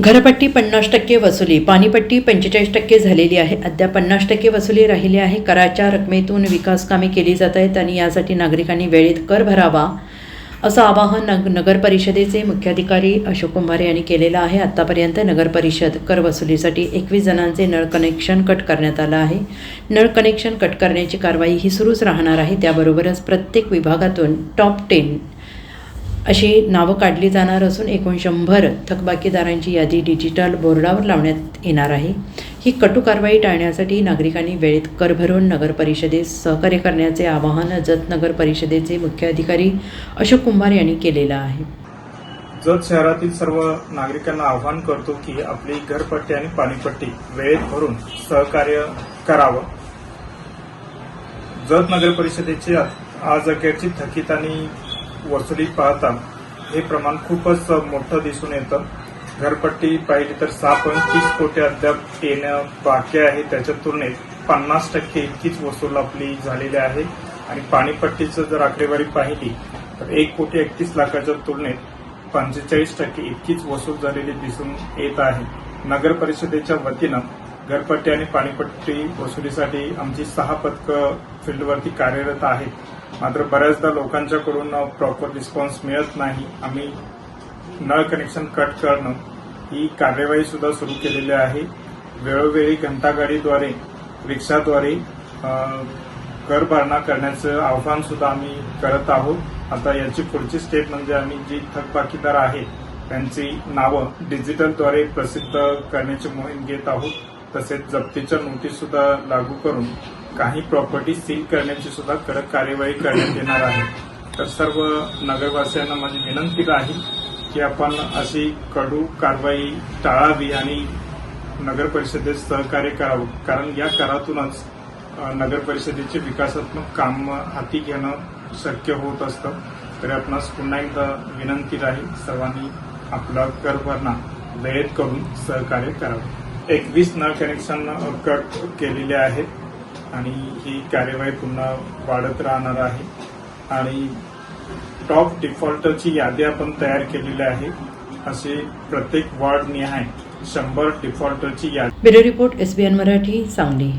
घरपट्टी पन्नास टक्के वसुली पाणीपट्टी पंचेचाळीस टक्के झालेली आहे. अद्याप पन्नास टक्के वसुली राहिली आहे. कराच्या रकमेतून विकास कामे केली जात आहेत आणि यासाठी नागरिकांनी वेळेत कर भरावा असं आवाहन नग नगरपरिषदेचे मुख्याधिकारी अशोक कुंभारे यांनी केलेलं आहे. आत्तापर्यंत नगरपरिषद कर वसुलीसाठी एकवीस जणांचे नळ कनेक्शन कट करण्यात आलं आहे. नळ कनेक्शन कट करण्याची कारवाई ही सुरूच राहणार आहे. त्याबरोबरच प्रत्येक विभागातून टॉप टेन अशी नावं काढली जाणार असून एकूण शंभर थकबाकीदारांची यादी डिजिटल बोर्डावर लावण्यात येणार आहे. ही कटू कारवाई टाळण्यासाठी नागरिकांनी वेळेत कर भरून नगर परिषदेस सहकार्य करण्याचे आवाहन जत नगर परिषदेचे मुख्य अधिकारी अशोक कुंभार यांनी केलेलं आहे. जत शहरातील सर्व नागरिकांना आवाहन करतो की आपली घरपट्टी आणि पाणीपट्टी वेळेत भरून सहकार्य करावं. जत नगर आज अखेरची थकीत आणि वसुली पाहता हे प्रमाण खूपच मोठं दिसून येतं. घरपट्टी पाहिली तर सहा पॉईंट तीस कोटी अद्याप येणं बाकी आहे. त्याच्या तुलनेत पन्नास टक्के इतकीच वसूल आपली झालेली आहे. आणि पाणीपट्टीचं जर आकडेवारी पाहिली तर एक कोटी एकतीस लाखाच्या तुलनेत पंचेचाळीस टक्के इतकीच वसूल झालेली दिसून येत आहे. नगर परिषदेच्या वतीनं घरपट्टी आणि पाणीपट्टी वसुलीसाठी आमची सहा पथकं फील्डवरती कार्यरत आहेत. मात्र बऱ्याचदा लोकांच्याकडून प्रॉपर रिस्पॉन्स मिळत नाही. आम्ही नळ कनेक्शन कट करणं ही कार्यवाही सुद्धा सुरू केलेली आहे. वेळोवेळी घंटागाडीद्वारे रिक्षाद्वारे अ, कर भरणा करण्याचं आव्हान सुद्धा आम्ही करत आहोत. आता याची पुढची स्टेप म्हणजे आम्ही जी थकबाकीदार आहेत त्यांची नावं डिजिटलद्वारे प्रसिद्ध करण्याची मोहीम घेत आहोत. तसेच जप्तीच्या नोटीस सुद्धा लागू करून काही प्रॉपर्टी सील करण्याची सुद्धा कडक कार्यवाही करण्यात येणार आहे. तर सर्व नगरवासियांना माझी विनंती राहील की आपण अशी कडू कारवाई टाळावी आणि नगर परिषदेत सहकार्य करावं. कारण या करातूनच नगर परिषदेचे विकासात्मक काम हाती घेणं शक्य होत असतं. तरी आपणास पुन्हा एकदा विनंती राहील सर्वांनी आपला कर भरणा वेळेत करून सहकार्य करावं. एकवीस नळ कनेक्शन कट केलेले आहेत आणि ही कार्यवाही पुन्हा वाढत राहणार आहे. आणि टॉप डिफॉल्टरची यादी आपण तयार केलेली आहे. असे प्रत्येक वॉर्ड निहाय शंभर डिफॉल्टरची यादी bureau report SBN Marathi Sangli.